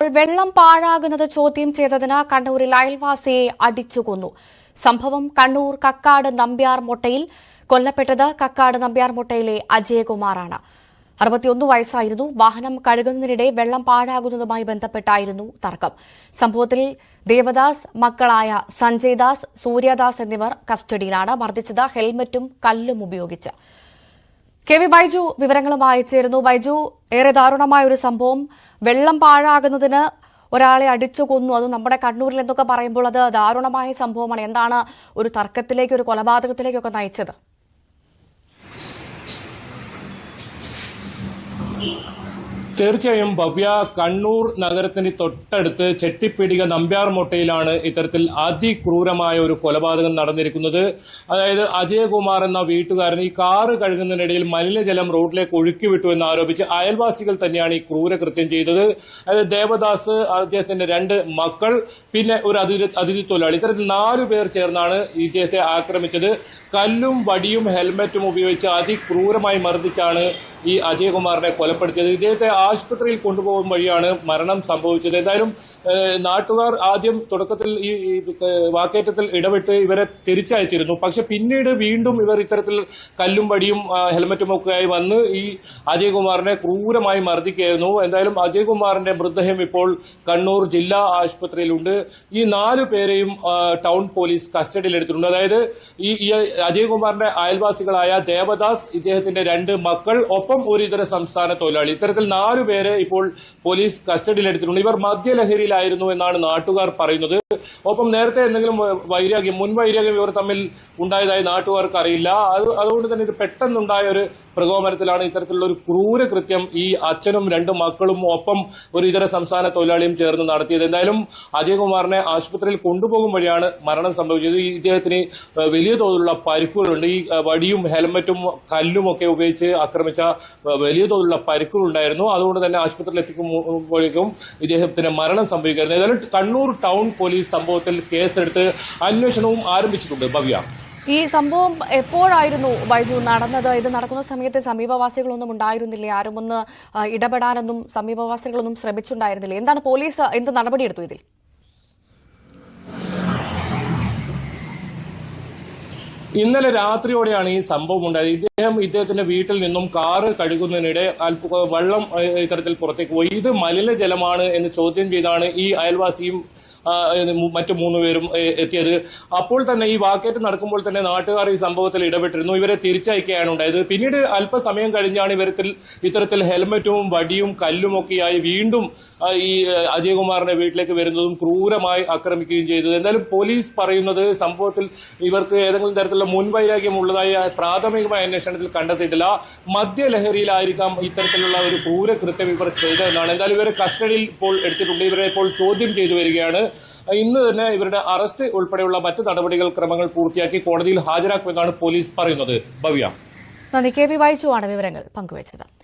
വെള്ളം പാഴാകുന്നത് ചോദ്യം ചെയ്തതിന് കണ്ണൂരിൽ അയൽവാസിയെ അടിച്ചുകൊന്നു സംഭവം കണ്ണൂർ കക്കാട് നമ്പ്യാർ മുട്ടയിൽ കൊല്ലപ്പെട്ടത് കക്കാട് നമ്പ്യാർ മുട്ടയിലെ അജയകുമാറാണ്. അറുപത്തിയൊന്ന് വയസ്സായിരുന്നു. വാഹനം കഴുകുന്നതിനിടെ വെള്ളം പാഴാകുന്നതുമായി ബന്ധപ്പെട്ടായിരുന്നു തർക്കം. സംഭവത്തിൽ ദേവദാസ് മക്കളായ സഞ്ജയ് ദാസ് സൂര്യദാസ് എന്നിവർ കസ്റ്റഡിയിലാണ് മർദ്ദിച്ചത് ഹെൽമറ്റും കല്ലും ഉപയോഗിച്ച്. കെ വി ബൈജു വിവരങ്ങളുമായി ചേരുന്നു. ബൈജു ഏറെ ദാരുണമായ ഒരു സംഭവം. വെള്ളം പാഴാകുന്നതിന് ഒരാളെ അടിച്ചു കൊന്നു. അത് നമ്മുടെ കണ്ണൂരിൽ എന്നൊക്കെ പറയുമ്പോൾ അത് ദാരുണമായ സംഭവമാണ്. എന്താണ് ഒരു തർക്കത്തിലേക്ക് ഒരു കൊലപാതകത്തിലേക്കൊക്കെ നയിച്ചത്? തീർച്ചയായും ഭവ്യ കണ്ണൂർ നഗരത്തിന്റെ തൊട്ടടുത്ത് ചെട്ടിപ്പീടിക നമ്പ്യാർ മൊട്ടയിലാണ് ഇത്തരത്തിൽ അതിക്രൂരമായ ഒരു കൊലപാതകം നടന്നിരിക്കുന്നത്. അതായത് അജയകുമാർ എന്ന വീട്ടുകാരൻ ഈ കാറ് കഴുകുന്നതിനിടയിൽ മലിനജലം റോഡിലേക്ക് ഒഴുക്കി വിട്ടു എന്ന് ആരോപിച്ച് അയൽവാസികൾ തന്നെയാണ് ഈ ക്രൂരകൃത്യം ചെയ്തത്. അതായത് ദേവദാസ് അദ്ദേഹത്തിന്റെ രണ്ട് മക്കൾ പിന്നെ ഒരു അതിഥി അതിഥി തൊഴിലാളി. ഇത്തരത്തിൽ നാലു പേർ ചേർന്നാണ് ഇദ്ദേഹത്തെ ആക്രമിച്ചത്. കല്ലും വടിയും ഹെൽമറ്റും ഉപയോഗിച്ച് അതിക്രൂരമായി മർദ്ദിച്ചാണ് ഈ അജയകുമാറിനെ കൊലപ്പെടുത്തിയത്. ഇദ്ദേഹത്തെ ആശുപത്രിയിൽ കൊണ്ടുപോകും വഴിയാണ് മരണം സംഭവിച്ചത്. എന്തായാലും നാട്ടുകാർ ആദ്യം തുടക്കത്തിൽ ഈ വാക്കേറ്റത്തിൽ ഇടപെട്ട് ഇവരെ തിരിച്ചയച്ചിരുന്നു. പക്ഷെ പിന്നീട് വീണ്ടും ഇവർ ഇത്തരത്തിൽ കല്ലും വടിയും ഹെൽമറ്റും ഒക്കെയായി വന്ന് ഈ അജയ്കുമാറിനെ ക്രൂരമായി മർദ്ദിക്കുകയായിരുന്നു. എന്തായാലും അജയ്കുമാറിന്റെ മൃതദേഹം ഇപ്പോൾ കണ്ണൂർ ജില്ലാ ആശുപത്രിയിലുണ്ട്. ഈ നാലു പേരെയും ടൗൺ പോലീസ് കസ്റ്റഡിയിലെടുത്തിട്ടുണ്ട്. അതായത് ഈ അജയ്കുമാറിന്റെ അയൽവാസികളായ ദേവദാസ് ഇദ്ദേഹത്തിന്റെ രണ്ട് മക്കൾ ഒപ്പം ഒരു ഇതര സംസ്ഥാന തൊഴിലാളി. ഇത്തരത്തിൽ നാലു പേരെ ഇപ്പോൾ പോലീസ് കസ്റ്റഡിയിലെടുത്തിട്ടുണ്ട്. ഇവർ മദ്യലഹരിയിലായിരുന്നു എന്നാണ് നാട്ടുകാർ പറയുന്നത്. ഒപ്പം നേരത്തെ എന്തെങ്കിലും വൈരാഗ്യം മുൻ വൈരാഗ്യം ഇവർ തമ്മിൽ ഉണ്ടായതായി നാട്ടുകാർക്ക് അറിയില്ല. അത് അതുകൊണ്ട് തന്നെ ഇത് പെട്ടെന്നുണ്ടായ ഒരു പ്രകോപനത്തിലാണ് ഇത്തരത്തിലുള്ള ഒരു ക്രൂര കൃത്യം ഈ അച്ഛനും രണ്ട് മക്കളും ഒപ്പം ഒരു ഇതര സംസ്ഥാന തൊഴിലാളിയും ചേർന്ന് നടത്തിയത്. എന്തായാലും അജയകുമാറിനെ ആശുപത്രിയിൽ കൊണ്ടുപോകും വഴിയാണ് മരണം സംഭവിച്ചത്. ഈ ഇദ്ദേഹത്തിന് വലിയ തോതിലുള്ള പരിക്കുകളുണ്ട്. ഈ വടിയും ഹെൽമറ്റും കല്ലും ഒക്കെ ഉപയോഗിച്ച് ആക്രമിച്ച വലിയ തോതിലുള്ള പരിക്കുകൾ ഉണ്ടായിരുന്നു അതുകൊണ്ട് തന്നെ ആശുപത്രിയിൽ എത്തിക്കുമ്പോഴേക്കും ഇദ്ദേഹത്തിന് മരണം സംഭവിക്കുന്നത് ഏതായാലും കണ്ണൂർ ടൗൺ പോലീസ് സംഭവത്തിൽ കേസെടുത്ത് അന്വേഷണവും ആരംഭിച്ചിട്ടുണ്ട്. ഭവ്യ. ഈ സംഭവം എപ്പോഴായിരുന്നു ബൈജു നടന്നത്? ഇത് നടക്കുന്ന സമയത്ത് സമീപവാസികളൊന്നും ഉണ്ടായിരുന്നില്ലേ? ആരും ഒന്ന് ഇടപെടാനൊന്നും സമീപവാസികളൊന്നും ശ്രമിച്ചിട്ടുണ്ടായിരുന്നില്ലേ? എന്താണ് പോലീസ് എന്ത് നടപടിയെടുത്തു ഇതിൽ? ഇന്നലെ രാത്രിയോടെയാണ് ഈ സംഭവം ഉണ്ടായത്. ഇദ്ദേഹം ഇദ്ദേഹത്തിന്റെ വീട്ടിൽ നിന്നും കാറ് കഴുകുന്നതിനിടെ വെള്ളം ഇത്തരത്തിൽ പുറത്തേക്ക് പോയി. ഇത് മലിനജലമാണ് എന്ന് ചോദ്യം ചെയ്താണ് ഈ അയൽവാസിയും മറ്റു മൂന്ന് പേരും എത്തിയത്. അപ്പോൾ തന്നെ ഈ വാക്കേറ്റ് നടക്കുമ്പോൾ തന്നെ നാട്ടുകാർ ഈ സംഭവത്തിൽ ഇടപെട്ടിരുന്നു. ഇവരെ തിരിച്ചയക്കുകയാണ് ഉണ്ടായത്. പിന്നീട് അല്പസമയം കഴിഞ്ഞാണ് ഇവരത്തിൽ ഇത്തരത്തിൽ ഹെൽമറ്റും വടിയും കല്ലും ഒക്കെയായി വീണ്ടും ഈ അജയകുമാറിന്റെ വീട്ടിലേക്ക് വരുന്നതും ക്രൂരമായി ആക്രമിക്കുകയും ചെയ്തത്. എന്തായാലും പോലീസ് പറയുന്നത് സംഭവത്തിൽ ഇവർക്ക് ഏതെങ്കിലും തരത്തിലുള്ള മുൻവൈരാഗ്യം ഉള്ളതായി പ്രാഥമികമായ അന്വേഷണത്തിൽ കണ്ടെത്തിയിട്ടില്ല. മദ്യലഹരിയിലായിരിക്കാം ഇത്തരത്തിലുള്ള ഒരു ക്രൂരകൃത്യം ഇവർ ചെയ്തതെന്നാണ്. എന്തായാലും ഇവരെ കസ്റ്റഡിയിൽ ഇപ്പോൾ എടുത്തിട്ടുണ്ട്. ഇവരെ ഇപ്പോൾ ചോദ്യം ചെയ്തു വരികയാണ്. ഇന്ന് തന്നെ ഇവരുടെ അറസ്റ്റ് ഉൾപ്പെടെയുള്ള മറ്റ് നടപടികൾ ക്രമങ്ങൾ പൂർത്തിയാക്കി കോടതിയിൽ ഹാജരാക്കുമെന്നാണ് പോലീസ് പറയുന്നത്. ഭവ്യ. നന്ദി. കെ വി വായിച്ചുവാണ് വിവരങ്ങൾ പങ്കുവച്ചത്.